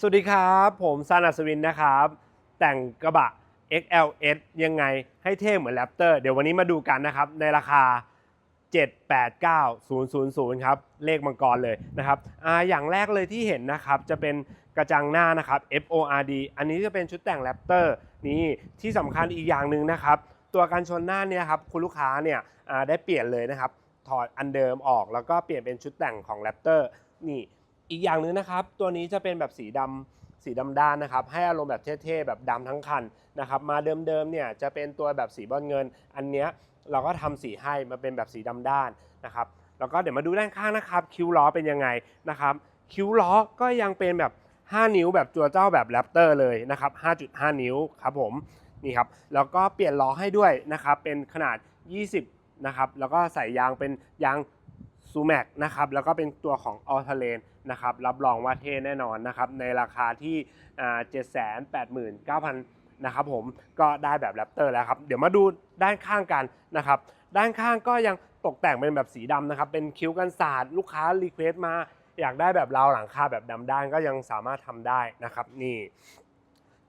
สวัสดีครับ ผมซานาสวินนะครับ แต่งกระบะ XLS ยังไงให้เท่เหมือนแรปเตอร์เดี๋ยววันนี้มาดูกันนะครับ ในราคา 789000 ครับ เลขมังกรเลยนะครับออย่างแรกเลยที่เห็นนะครับ จะเป็นกระจังหน้านะครับ FORD อันนี้จะเป็นชุดแต่งแรปเตอร์นี่ที่สำคัญอีกอย่างหนึ่งนะครับ ตัวกันชนหน้าเนี่ยครับคุณลูกค้าเนี่ยได้เปลี่ยนเลยนะครับ ถอดอันเดิมออกแล้วก็เปลี่ยนเป็นชุดแต่งของแรปเตอร์นี่ อีกอย่างหนึ่งนะครับ ตัวนี้จะเป็นแบบสีดำสีดำด้านนะครับ ให้อารมณ์แบบเท่ๆแบบดำทั้งคันนะครับ มาเดิมๆเนี่ยจะเป็นตัวแบบสีบอลเงิน อันเนี้ยเราก็ทำสีให้มาเป็นแบบสีดำด้านนะครับ แล้วก็เดี๋ยวมาดูด้านข้างนะครับ คิ้วล้อเป็นยังไงนะครับ คิ้วล้อก็ยังเป็นแบบ 5 นิ้วแบบตัวเจ้าแบบแรปเตอร์เลยนะครับ 5.5 นิ้วครับผมนี่ครับ แล้วก็เปลี่ยนล้อให้ด้วยนะครับ เป็นขนาด 20 นะครับ แล้วก็ใส่ยางเป็นยางซูแม็กนะครับ แล้วก็เป็นตัวของออทเลน นะครับรับรองว่าเท่แน่นอนนะครับในราคาที่เจ็ดแสนแปดหมื่นเก้าพันนะครับผมก็ได้แบบแรปเตอร์แล้วครับ เดี๋ยวมาดูด้านข้างกันนะครับด้านข้างก็ยังตกแต่งเป็นแบบสีดำนะครับ เป็นคิ้วกันศาสตร์ลูกค้ารีเควสต์มา อยากได้แบบราวหลังคาแบบดำด้านก็ยังสามารถทำได้นะครับนี่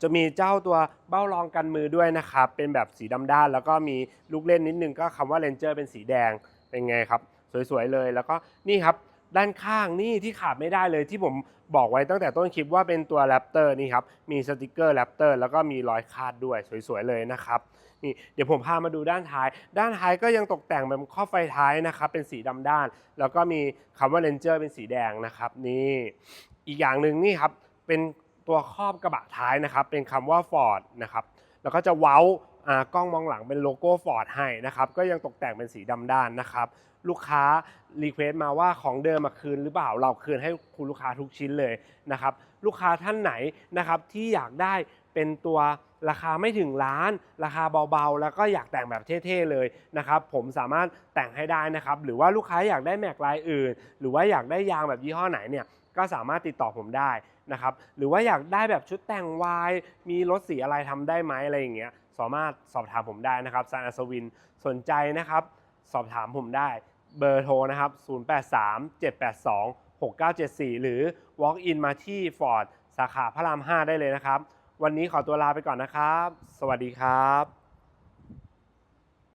จะมีเจ้าตัวเบ้ารองกันมือด้วยนะครับ เป็นแบบสีดำด้าน แล้วก็มีลูกเล่นนิดนึงก็คำว่าเลนเจอร์เป็นสีแดงเป็นไงครับ สวยๆเลยแล้วก็นี่ครับ ด้านข้างนี่ที่ขาดไม่ได้เลยที่ผมบอกไว้ตั้งแต่ต้นคลิปว่าเป็นตัวแรปเตอร์นี่ครับ มีสติกเกอร์แรปเตอร์แล้วก็มีรอยคาดด้วยสวยๆเลยนะครับนี่เดี๋ยวผมพามาดูด้านท้าย ด้านท้ายก็ยังตกแต่งแบบข้อไฟท้ายนะครับเป็นสีดำด้าน แล้วก็มีคำว่าเลนเจอร์เป็นสีแดงนะครับนี่อีกอย่างหนึ่งนี่ครับเป็นตัวครอบกระบะท้ายนะครับเป็นคำว่า Ford นะครับแล้วก็จะเว้า กล้องมองหลังเป็นโลโก้ Ford ให้นะครับก็ยังตกแต่งเป็นสีดำด้านนะครับลูกค้ารีเควสต์มาว่าของเดิมมาคืนหรือเปล่าเราคืนให้คุณลูกค้าทุกชิ้นเลยนะครับลูกค้าท่านไหนนะครับที่อยากได้เป็นตัวราคาไม่ถึงล้าน ราคาเบาๆ แล้วก็อยากแต่งแบบเท่ๆเลยนะครับผมสามารถแต่งให้ได้นะครับหรือว่าลูกค้าอยากได้แม็กลายอื่น หรือว่าอยากได้ยางแบบยี่ห้อไหนเนี่ยก็สามารถติดต่อผมได้นะครับหรือว่าอยากได้แบบชุดแต่งวายมีรถสีอะไรทำได้ไหมอะไรอย่างเงี้ย สามารถสอบถามผมได้นะครับซานอัศวินสนใจนะครับ สอบถามผมได้เบอร์โทรนะครับ 083 782 6974 หรือ walk in มาที่ Ford สาขาพระราม 5 ได้เลยนะครับ วันนี้ขอตัวลาไปก่อนนะครับ สวัสดีครับ